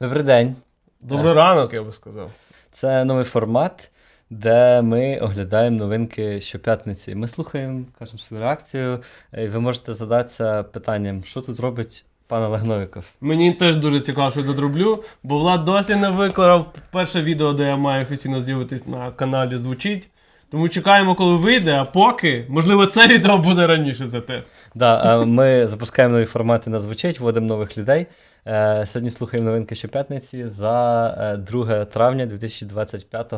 Добрий день. Добрий ранок, я би сказав. Це новий формат, де ми оглядаємо новинки щоп'ятниці. Ми слухаємо, кажемо свою реакцію, е, і ви можете задатися питанням, що тут робить пан Олег Новіков. Мені теж дуже цікаво, що я тут роблю, бо Влад досі не виклав перше відео, де я маю офіційно з'явитись на каналі звучить. Тому чекаємо, коли вийде, а поки, можливо, це відео буде раніше за те. Да, е, ми запускаємо нові формати на звучить, вводимо нових людей. Е, Сьогодні слухаємо новинки щоп'ятниці за е, 2 травня 2025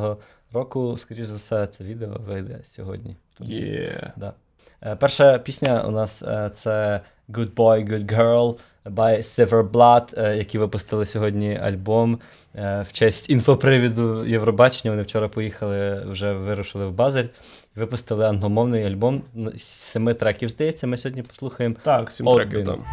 року. Скоріше за все, це відео вийде сьогодні. Є. Да. Е, Перша пісня у нас е, це Good Boy, Good Girl by Silver Blood, е, які випустили сьогодні альбом е, в честь інфопривіду Євробачення. Вони вчора поїхали, вже вирушили в Базель. Випустили англомовний альбом з семи треків, здається. Ми сьогодні послухаємо. Так, сім Один. треків там.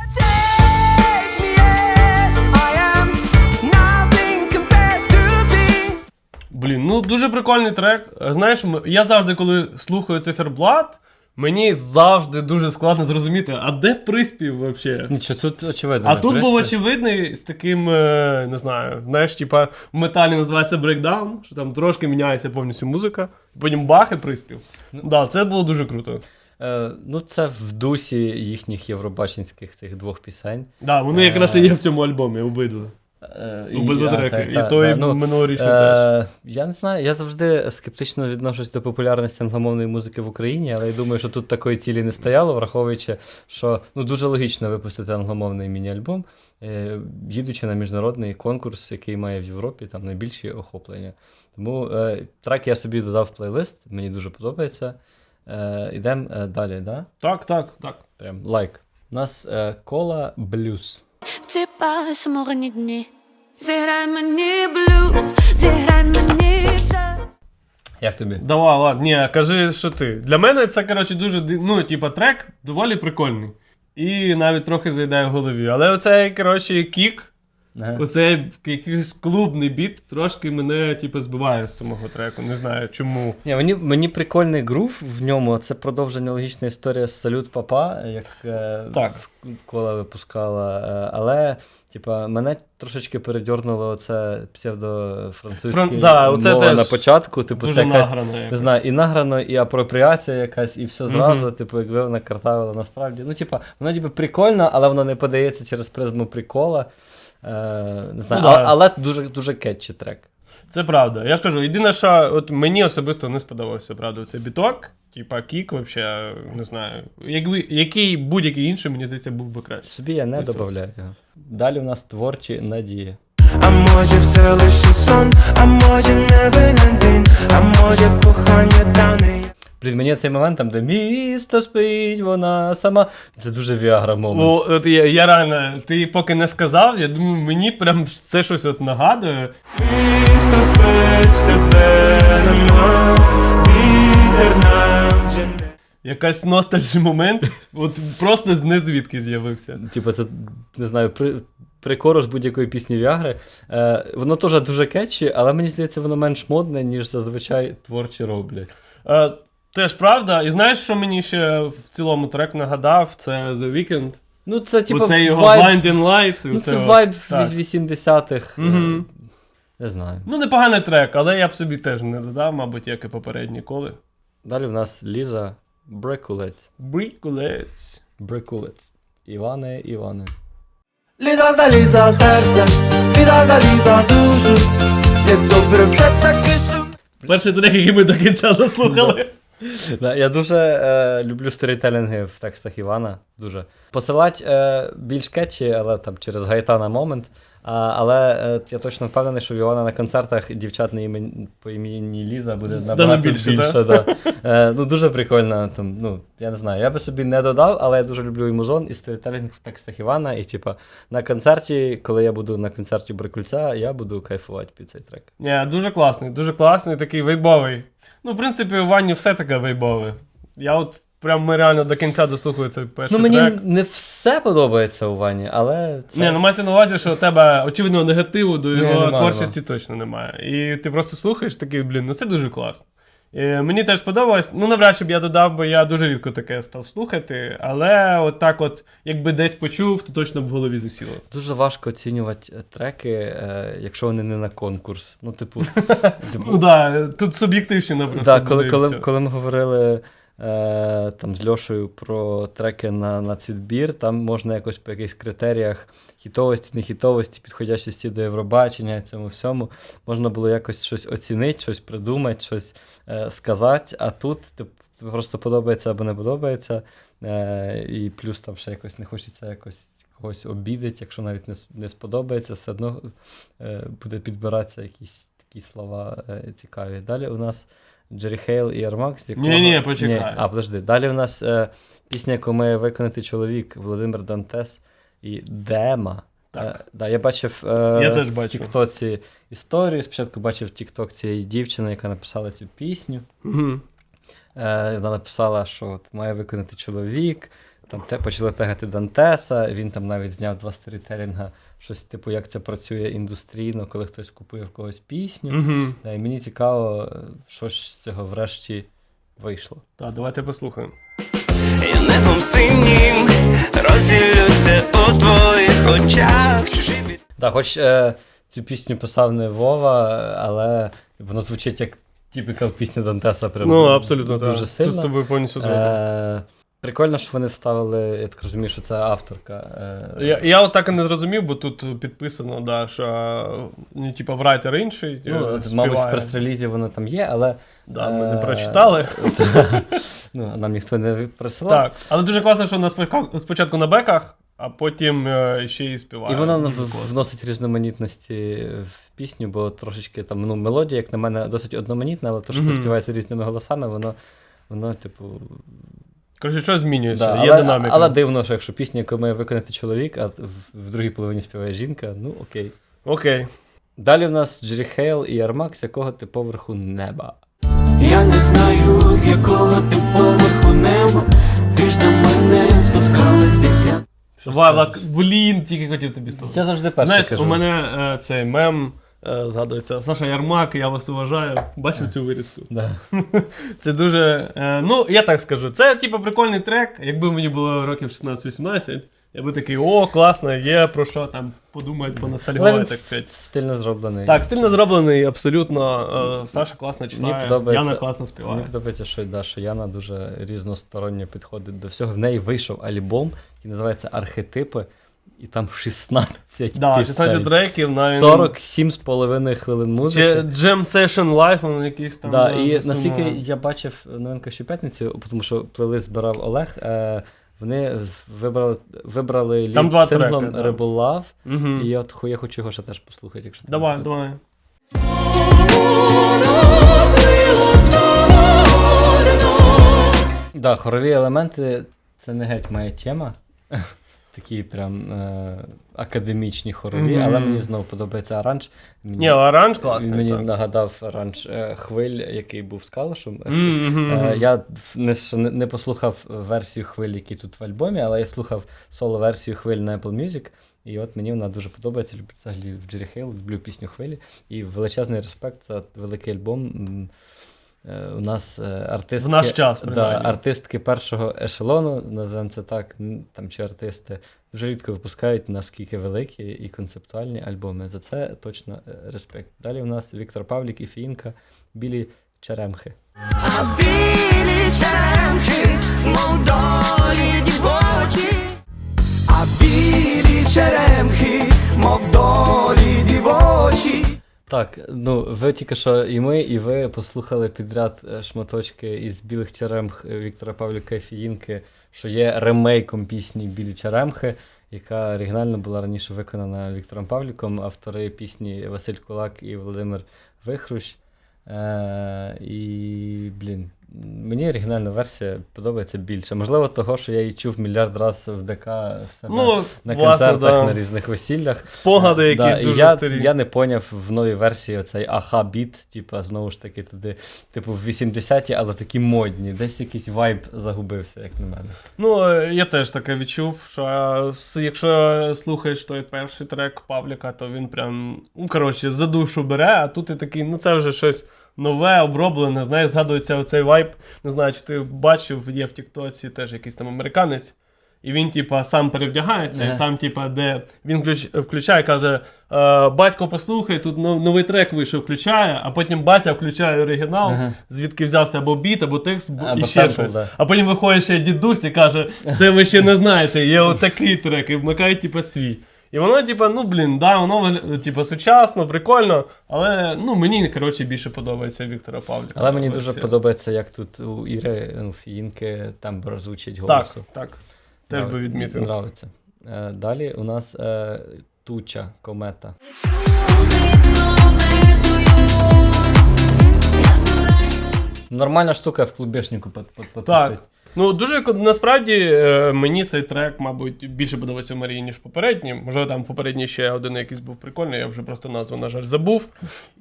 Блін, ну дуже прикольний трек. Е, Знаєш, я завжди, коли слухаю циферблат, мені завжди дуже складно зрозуміти, а де приспів взагалі? Нічого, тут очевидно. А не тут був очевидний з таким, е, не знаю, знаєш, типа в металі називається брейкдаун, що там трошки міняється повністю музика, потім бах і приспів. Ну. Да, це було дуже круто. Е, ну, це в дусі їхніх євробаченських цих двох пісень. Да, вони Е. якраз і є в цьому альбомі, обидва. Е, Обидва а, треки. та- І та- той та, ну, минулорічний теж. Е, я не знаю, я завжди скептично відношусь до популярності англомовної музики в Україні, але я думаю, що тут такої цілі не стояло, враховуючи, що ну, дуже логічно випустити англомовний міні-альбом, е, їдучи на міжнародний конкурс, який має в Європі там найбільші охоплення. Тому е, трек я собі додав в плейлист, мені дуже подобається. Е, Ідемо е, далі, да? Так, так, так. Прям лайк. У нас е, кола блюз. В ці пасмурні дні Зіграй мені блюз, зіграй мені джаз. Як тобі? Давай, ладно, ні, кажи, що ти. Для мене це, коротше, дуже ди- ну, типа, трек доволі прикольний. І навіть трохи заїдає в голові. Але оцей, коротше, кік, Ага. оцей якийсь клубний біт, трошки мене, типу, збиває з самого треку. Не знаю чому. Ні, мені, мені прикольний грув в ньому. Це продовження логічна історія з Салют Папа, як е, Так. кола випускала. Е, але, типа, мене трошечки передьорнуло оце псевдофранцузьке Фран- да, мова на початку. Типу, це якась, награно. не знаю, і награно, і апропріація якась, і все зразу, типу, якби вона картавила насправді. Ну, типа, воно ніби прикольно, але воно не подається через призму прикола. Е, не знаю, Ну, да. але, але дуже, дуже кетчі трек. Це правда. Я ж кажу, єдине, що от мені особисто не сподобався, правда, цей біток. Типа кік, взагалі, не знаю. Якби, який будь-який інший, мені здається, був би краще. Собі я не Ісус. додаю його. Далі у нас творчі надії. А може все лише сон, а може не винен він, а може кохання дане. Блін, мені цей момент там, де місто спить, вона сама. Це дуже віагра момент. О, от я, я реально, ти поки не сказав, я думаю, мені прям це щось от нагадує. Місто спить, тебе нема, вітер нам же не. Якась ностальжий момент, от просто з незвідки з'явився. Типу, це не знаю, при, прикорож будь-якої пісні Віагри. Е, воно теж дуже кетчі, але мені здається, воно менш модне, ніж зазвичай творчі роблять. Е, теж правда, і знаєш, що мені ще в цілому трек нагадав? Це The Weeknd. Ну, це типу. Оце його вайб, Blinding Lights. ну, це вайб Так. 80-х. е, Мгм. Не знаю. Ну, непоганий трек, але я б собі теж не додав, мабуть, як і попередні коли. Далі в нас Ліза Брекулець. Брікулець. Брекулець. Іване, Іване. Ліза заліза в серце, ліза заліза в душу, як добре все таки що. Перший трек, який ми до кінця заслухали. Я дуже е, люблю сторітелінги в текстах Івана. Дуже. Посилать е, більш кетчі, але там через Гайтана момент. А, але е, я точно впевнений, що в Івана на концертах дівчат на імені, по імені Ліза буде набагато більше, більше. да. Е, ну, дуже прикольно. Там, ну, я не знаю, я би собі не додав, але я дуже люблю і музон, і сторітелінг в текстах Івана. І типа на концерті, коли я буду на концерті Брикульця, я буду кайфувати під цей трек. Ні, дуже класний, дуже класний, такий вейбовий. Ну, в принципі, у Вані все таке вейбове. Я от прям ми реально до кінця дослухаю цей перший Ну, мені трек. не все подобається у Вані, але це. Ні, ну мається на увазі, що у тебе очевидного негативу до його нема, творчості точно немає. І ти просто слухаєш такий, блін, ну це дуже класно. Е, Мені теж сподобалось. Ну, навряд чи б я додав, бо я дуже рідко таке став слухати. Але от так, от, якби десь почув, то точно б в голові засіло. Дуже важко оцінювати е, треки, е, якщо вони не на конкурс. Ну, типу, типу Ну тут суб'єктивщина просто. І все. коли ми говорили е, там, з Льошею про треки на, на цвітбір, там можна якось по якихось критеріях хітовості, нехітовості, підходящості до Євробачення, цьому всьому, можна було якось щось оцінити, щось придумати, щось е, сказати, а тут тип, просто подобається або не подобається. Е, і плюс там ще якось не хочеться якось когось обідати, якщо навіть не, не сподобається, все одно е, буде підбиратися якісь такі слова е, цікаві. Далі у нас Джері Хейл і Армакс. Якого... Ні-ні, почекай. Ні, а, подожди. Далі в нас е, пісня, яку має виконати чоловік Володимир Дантес і Дема. Так. Е, да, я бачив е, Я теж в. Тіктоці історію. Спочатку бачив Тікток цієї дівчини, яка написала цю пісню. Мгм. Е, вона написала, що от має виконати чоловік. Там те, почали тегати Дантеса, він там навіть зняв два сторітелінга, щось типу, як це працює індустрійно, коли хтось купує в когось пісню. Е, І мені цікаво, е, що ж з цього врешті вийшло. Так, давайте послухаємо. Я небом синім розділюся у твоїх очах. Так, хоч е, цю пісню писав не Вова, але воно звучить як типікал пісня Дантеса. Прям Ну, абсолютно так. дуже Тут з тобою повністю згоден. Е, прикольно, що вони вставили, я так розумію, що це авторка. Е, Я, я от так і не зрозумів, бо тут підписано, да, що ну, типу, врайтер інший. ну, е, от, мабуть, в співає. прес-релізі воно там є, але Да, ми не Е, прочитали. ну, нам ніхто не присилав. Так, але дуже класно, що вона спочатку- спочатку на беках, а потім е, ще й співає. І воно вносить різноманітності в пісню, бо трошечки там ну, мелодія, як на мене, досить одноманітна, але то, що це співається різними голосами, воно, воно типу. Коротше, що змінюється? Да, Є але, динаміка. але дивно, що якщо пісня, яку має виконати чоловік, а в, в другій половині співає жінка, ну окей. Окей. Далі в нас Джері Хейл і Армакс, якого ти поверху неба. Я не знаю, з якого ти поверху неба, ти ж до мене спускалась десят. Влад, блін, тільки хотів тобі сказати. Я завжди перший Знаєш, кажу. у мене е, цей мем згадується. Саша Ярмак, я вас уважаю. Бачив цю вирізку? Да. Це дуже. Е, ну, я так скажу. Це, типу, прикольний трек. Якби мені було років 16-18, я би такий, о, класно, є про що там подумати, поностальгувати, так сказати. стильно зроблений. Так, стильно зроблений, абсолютно. Е, Саша класно читає, Яна класно співає. Мені подобається, що, да, що Яна дуже різносторонньо підходить до всього. В неї вийшов альбом, який називається Архетипи, і там 16 Да, пісень. 16 треків, навіть. 47 хвилин музики. Jam Session Live, він якийсь там. Да, е, і засунув. наскільки я бачив новинка щоп'ятниці, тому що плейлист збирав Олег, е, вони вибрали, вибрали Там лід синглом да. Rebel Love, Мгм. і от я хочу його ще теж послухати, якщо Давай, давай. Да, хорові елементи це не геть моя тема. Такі прям е, академічні хорові, Мгм. але мені знову подобається оранж. Мені, Ні, оранж він мені так. нагадав оранж е, хвиль, який був з калушем. Мгм, мгм, Е, я не, не, не послухав версію хвиль, які тут в альбомі, але я слухав соло-версію хвиль на Apple Music. І от мені вона дуже подобається. Люблю взагалі в Джері Хейл, люблю пісню хвилі. І величезний респект за великий альбом. Е, У нас е, артистки, В наш час, да, артистки першого ешелону, називаємо це так, там чи артисти дуже рідко випускають наскільки великі і концептуальні альбоми. За це точно е, респект. Далі у нас Віктор Павлік і Фіїнка, білі черемхи. А білі черемхи, мов долі дівочі. А білі черемхи, мов долі дівочі. Так, ну ви тільки що і ми, і ви послухали підряд е, шматочки із білих черемх е, Віктора Павлюка Фіїнки, що є ремейком пісні Білі черемхи, яка оригінально була раніше виконана Віктором Павліком, автори пісні Василь Кулак і Володимир Вихрущ. Е, і, блін, мені оригінальна версія подобається більше. Можливо, того, що я її чув мільярд разів в ДК в себе Ну, на власне, концертах, да. на різних весіллях. Спогади якісь і дуже я, старі. Я не поняв в новій версії оцей аха біт, типу, знову ж таки, туди, типу, в 80-ті, але такі модні. Десь якийсь вайб загубився, як на мене. Ну, е, я теж таке відчув, що е, якщо слухаєш той перший трек Павліка, то він прям, ну, коротше, за душу бере, а тут ти такий, ну це вже щось нове, оброблене. Знаєш, згадується оцей вайб. Не знаю, чи ти бачив, є в Тіктоці теж якийсь там американець. І він, типа, сам перевдягається, Ага. і там, типа, де він включ, включає, каже: е, батько, послухай, тут нов- новий трек вийшов, включає, а потім батя включає оригінал, Ага. звідки взявся або біт, або текст, Або і ще щось. да. А потім виходить ще дідусь і каже: це ви ще не знаєте, є отакий трек, і вмикає, типа, свій. І воно, типа, ну блін, да, воно вигля- типа сучасно, прикольно, але ну мені коротше більше подобається Віктора Павліка. Але мені дуже версія. подобається, як тут у Іри, ну, Фінки, тембр звучить Так, голосу. так. Теж би відмітив. Нравиться. Е, Далі у нас е, туча, комета. Нормальна штука в клубешнику потусить. Так. Ну, дуже насправді е, мені цей трек, мабуть, більше подобається Марії, ніж попередній. Можливо, там попередній ще один якийсь був прикольний, я вже просто назву, на жаль, забув.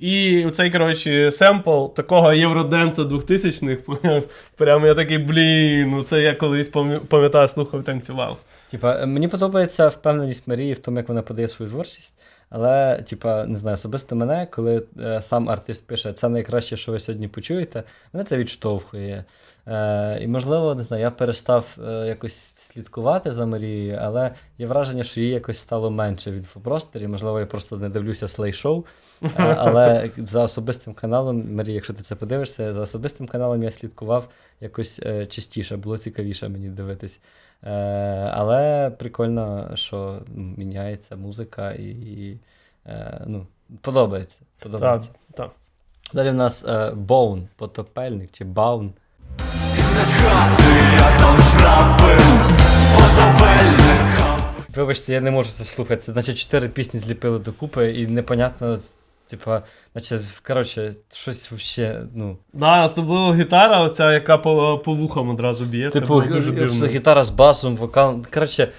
І цей, коротше, семпл такого євроденса 2000-х, прямо я такий, блін, ну це я колись пам'ятаю, слухав, танцював. Типа, е, мені подобається впевненість Марії в тому, як вона подає свою творчість. Але, типа, не знаю, особисто мене, коли е, сам артист пише, це найкраще, що ви сьогодні почуєте, мене це відштовхує. Е, і, можливо, не знаю, я перестав е, якось слідкувати за Марією, але є враження, що її якось стало менше в інфопросторі. Можливо, я просто не дивлюся слей-шоу. Е, але за особистим каналом, Марія, якщо ти це подивишся, за особистим каналом я слідкував якось е, частіше, було цікавіше мені дивитись. Е, але прикольно, що міняється музика і, і е, ну, подобається. Так, так. Далі в нас е, Боун, потопельник чи Баун. Вибачте, я не можу це слухати. Це наче чотири пісні зліпили докупи, і непонятно, типа, наче, коротше, щось вообще, ну. Да, особливо гітара, оця, яка по, по вухам одразу б'є. це Типу, було дуже г- дивно. гітара з басом, вокал. Коротше,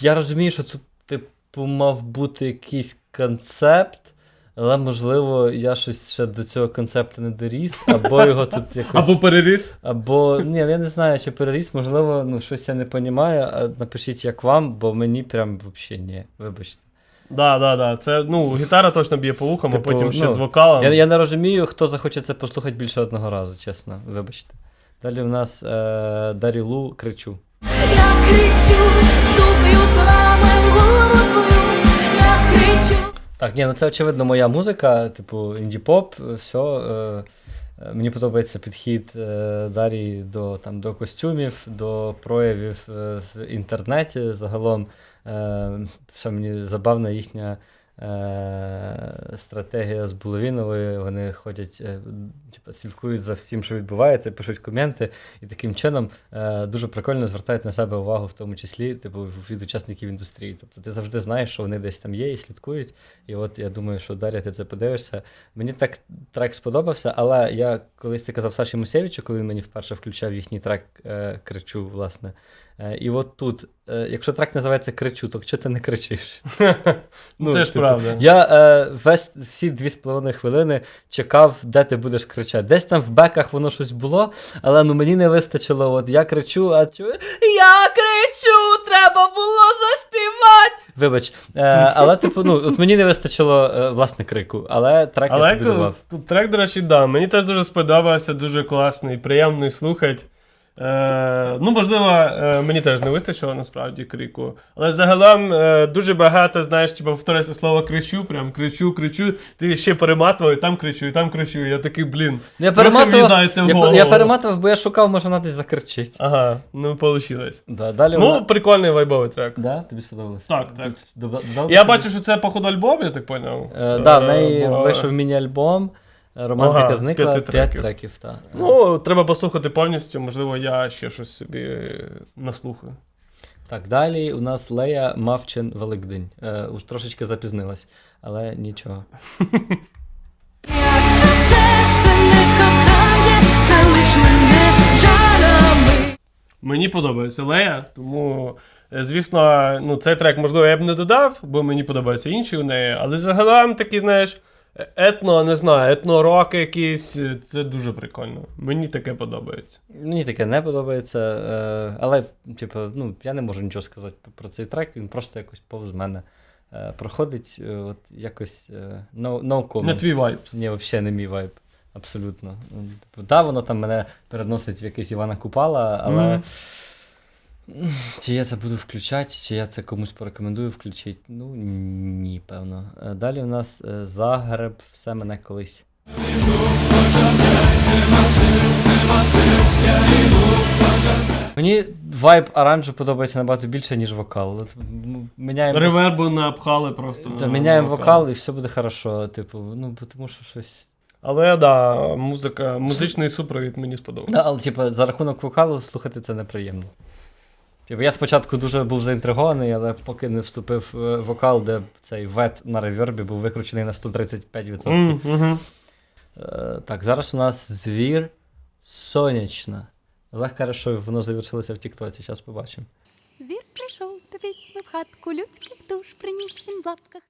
я розумію, що тут, типу, мав бути якийсь концепт, але, можливо, я щось ще до цього концепту не доріс, або його тут якось. Або переріс. Або ні, я не знаю, чи переріс, можливо, ну щось я не розумію. А напишіть, як вам, бо мені прям взагалі ні. Вибачте. Да, да, да. Це, ну, гітара точно б'є по вухам, Типу, а потім ще ну, з вокалом. Я, я не розумію, хто захоче це послухати більше одного разу, чесно. Вибачте. Далі в нас е, Дарілу кричу. Я кричу, Так, ні, ну це очевидно моя музика, типу інді-поп, все. Е, мені подобається підхід е, Дарії до, там, до костюмів, до проявів е, в інтернеті загалом. Е, все мені забавна їхня стратегія з Буловіновою. Вони ходять, е, типу, слідкують за всім, що відбувається, пишуть коменти, і таким чином е, дуже прикольно звертають на себе увагу, в тому числі, типу, від учасників індустрії. Тобто ти завжди знаєш, що вони десь там є і слідкують. І от я думаю, що Дар'я, ти це подивишся. Мені так трек сподобався, але я колись це казав Саші Мусєвичу, коли він мені вперше включав їхній трек е, кричу, власне. Е, і от тут, е, якщо трек називається Кричу, то чого ти не кричиш? Ну, це ж типу, правда. Я е, весь всі дві з половиною хвилини чекав, де ти будеш кричати. Десь там в беках воно щось було, але ну мені не вистачило. От я кричу, а чую. Я кричу! Треба було заспівати! Вибач, е, але типу, ну от мені не вистачило е, власне крику, але трек я собі давав. трек, до речі, да. Мені теж дуже сподобався, дуже класний, приємний слухати. Е, ну, можливо, е, мені теж не вистачило насправді крику. Але загалом е, дуже багато, знаєш, типу, повторюється слово кричу, прям кричу, кричу. Ти ще перематував, і там кричу, і там кричу. Я такий, блін. Я трохи перематував, в'їдається в я, голову. я перематував, бо я шукав, може вона десь закричить. Ага, ну вийшло. Да, далі Ну, вона... прикольний вайбовий трек. Да, тобі сподобалось? Так, так. Дода- додав Я собі? бачу, що це походу альбом, я так поняв. Е, да, в неї бо- вийшов міні-альбом. Романтика Ага, з зникла, п'яти п'ять треків. треків. так. Ну, треба послухати повністю, можливо, я ще щось собі наслухаю. Так, далі у нас Лея Мавчин Великдень. Е, уж трошечки запізнилась, але нічого. Якщо серце не кохає, залиш мене жарами. Мені подобається Лея, тому, е, звісно, ну, цей трек, можливо, я б не додав, бо мені подобаються інші у неї. Але загалом такий, знаєш, етно, не знаю, етно-рок якийсь, е, це дуже прикольно. Мені таке подобається. Мені таке не подобається, е, але, типу, ну, я не можу нічого сказати про цей трек, він просто якось повз мене е, проходить. от якось no, no comment. Не твій вайб. Ні, взагалі не мій вайб. Абсолютно. Ну, типу, Да, воно там мене переносить в якийсь Івана Купала, але. Мгм. Чи я це буду включати, чи я це комусь порекомендую включити? Ну ні, певно. Е, Далі у нас е, Загреб, все мене колись. Мені вайб оранжу подобається набагато більше, ніж вокал. Міняємо, Ревербу напхали просто. та, міняємо вокал і все буде хорошо. Типу, ну, тому що щось. Але да, музика, музичний супровід мені сподобався. Да, але, типу, за рахунок вокалу слухати це неприємно. Типу, я спочатку дуже був заінтригований, але поки не вступив е, вокал, де цей вет на ревербі був викручений на 135%. М, мгм. Е, так, зараз у нас звір сонячна. Олег каже, що воно завершилося в Тіктоці, зараз побачимо. Звір прийшов до відьми в хатку, людських душ приніс він в лапках.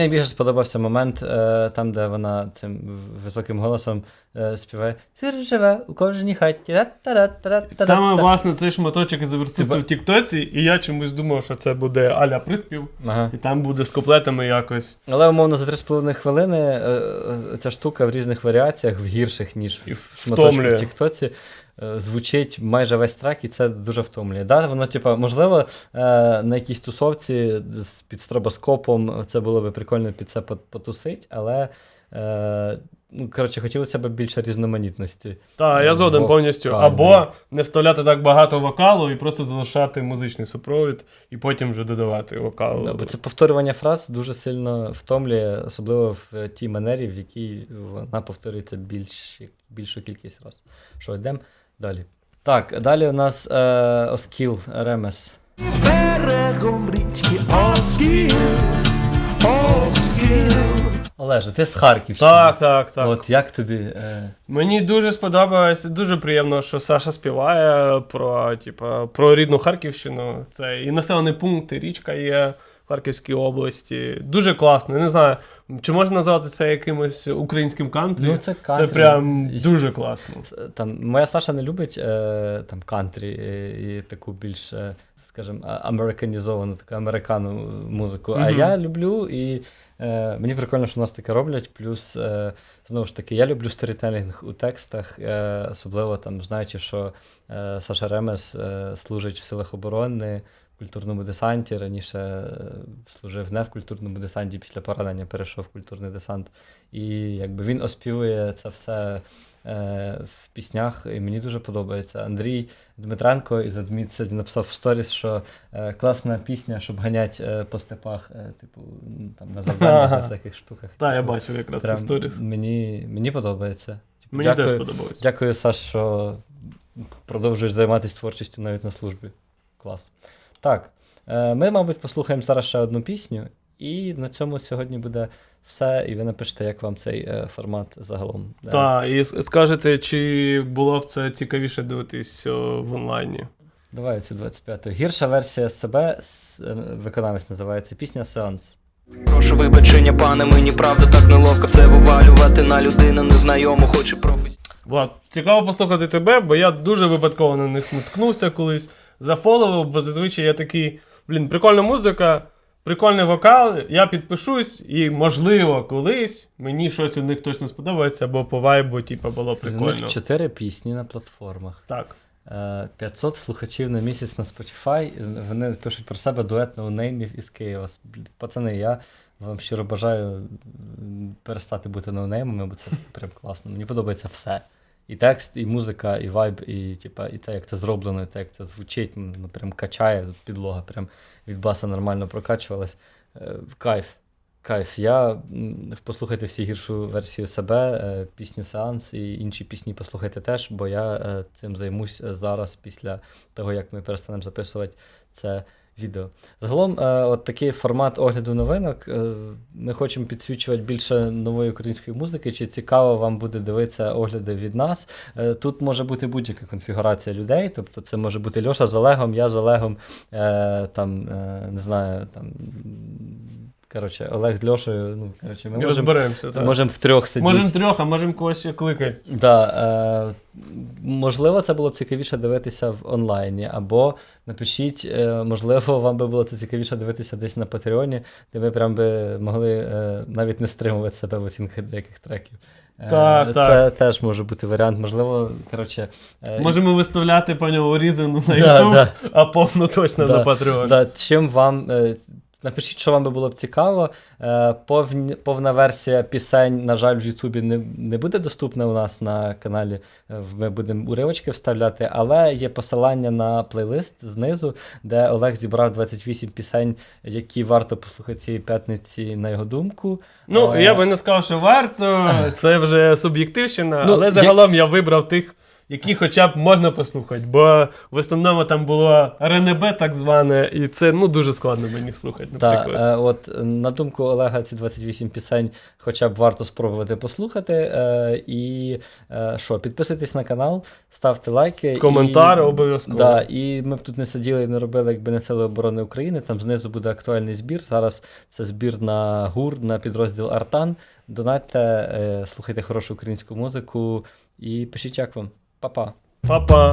Мені найбільше сподобався момент, е, там, де вона цим високим голосом е, співає Звір живе у кожній хаті. та-та-та-та-та-та». Саме власне цей шматочок і завершився Ти в Тіктоці, і я чомусь думав, що це буде аля приспів, Ага. і там буде з куплетами якось. Але умовно за 3,5 хвилини е, е, ця штука в різних варіаціях, в гірших, ніж І в шматочку втомлює. в Тіктоці, звучить майже весь трек, і це дуже втомлює. Да, воно, типа, можливо, е, на якійсь тусовці з під стробоскопом це було би прикольно під це потусить, але. Е, Ну, коротше, хотілося б більше різноманітності. Так, я згоден повністю. Або не вставляти так багато вокалу і просто залишати музичний супровід, і потім вже додавати вокал. Да, бо це повторювання фраз дуже сильно втомлює, особливо в тій манері, в якій вона повторюється більш, більшу кількість разів. Що, йдемо далі. Так, далі у нас е, Оскіл Ремес. Берегом річки Оскіл, Оскіл. Олеже, ти з Харківщини. Так, так, так. От як тобі. Е, Мені дуже сподобалось, дуже приємно, що Саша співає про, типа, про рідну Харківщину. Це і населений пункт, і річка є в Харківській області. Дуже класно. Не знаю, чи можна назвати це якимось українським кантрі? Ну, це кантрі. Це прям дуже класно. там, моя Саша не любить е, там, кантрі і, і таку більш, е, скажімо, американізовану, таку американу музику. А я люблю і е, мені прикольно, що нас таке роблять. Плюс, е, знову ж таки, я люблю сторітелінг у текстах, е, особливо там, знаючи, що е, Саша Ремес е, служить в силах оборони. Культурному десанті раніше е, служив не в культурному десанті, після поранення перейшов в культурний десант. І якби він оспівує це все е, в піснях, і мені дуже подобається. Андрій Дмитренко із Адміт сьогодні написав в сторіс, що е, класна пісня, щоб ганять е, по степах, е, типу, там на завданнях, на всяких штуках. Так, я бачив якраз це сторіс. Мені, мені подобається. Типу, Мені дякую, теж подобалось. Дякую, Саш, що продовжуєш займатися творчістю навіть на службі. Клас. Так, е, ми, мабуть, послухаємо зараз ще одну пісню, і на цьому сьогодні буде все. І ви напишете, як вам цей е, формат загалом. Е, Так, і скажете, чи було б це цікавіше дивитись в онлайні? Давай цю 25-ту. Гірша версія себе, виконавець називається пісня Сеанс. Прошу вибачення, пане, мені правда так неловко все вивалювати на людину незнайому, хоче професію. Влад, цікаво послухати тебе, бо я дуже випадково на них наткнувся колись, зафоловив, бо зазвичай я такий, блін, прикольна музика, прикольний вокал, я підпишусь, і, можливо, колись мені щось у них точно сподобається, бо по вайбу, типу, було У них 4 пісні на платформах. Так. Е, 500 слухачів на місяць на Spotify. Вони пишуть про себе дует ноунеймів із Києва. Пацани, я вам щиро бажаю перестати бути ноунеймами, бо це прям класно. Мені подобається все. І текст, і музика, і вайб, і, типа, і те, як це зроблено, і те, як це звучить, ну, прям качає, підлога прям від баса нормально прокачувалась. Е, Кайф. Кайф. Я послухайте всі гіршу версію себе, е, пісню Сеанс і інші пісні послухайте теж, бо я е, цим займусь зараз після того, як ми перестанемо записувати це відео. Загалом, е, от такий формат огляду новинок. е, Ми хочемо підсвічувати більше нової української музики. Чи цікаво вам буде дивитися огляди від нас? Е, Тут може бути будь-яка конфігурація людей. Тобто, це може бути Льоша з Олегом, я з Олегом, там, не знаю, там. Коротше, Олег з Льошею. Ну, коротше, ми можемо розберемося. так. можем втрьох сидіти. Можемо трьох, а можемо когось ще кликати. Да, е, можливо, це було б цікавіше дивитися в онлайні, або напишіть, е, можливо, вам би було це цікавіше дивитися десь на Патреоні, де ви прям би могли е, навіть не стримувати себе в оцінках деяких треків. Е, Так, це так. теж може бути варіант. Можливо, коротше. е, Можемо виставляти по ньому різану на Да, YouTube, да. а повну точно Да, на Patreon. Да, чим вам. е, Напишіть, що вам би було б цікаво. Е, повна версія пісень, на жаль, в Ютубі не, не буде доступна у нас на каналі. Е, Ми будемо уривочки вставляти, але є посилання на плейлист знизу, де Олег зібрав 28 пісень, які варто послухати цієї п'ятниці, на його думку. Ну, Е, я би не сказав, що варто, це вже суб'єктивщина, Ну, але я- загалом я вибрав тих, які хоча б можна послухати. Бо в основному там було РНБ так зване, і це ну, дуже складно мені слухати, Так, е, от е, на думку Олега, ці 28 пісень хоча б варто спробувати послухати. Е, і е, що, підписуйтесь на канал, ставте лайки. Коментар і, обов'язково. Да, і ми б тут не сиділи і не робили, якби не Сили оборони України. Там знизу буде актуальний збір. Зараз це збір на ГУР, на підрозділ Артан. Донатьте, е, слухайте хорошу українську музику і пишіть, як вам. Па-па. Па-па.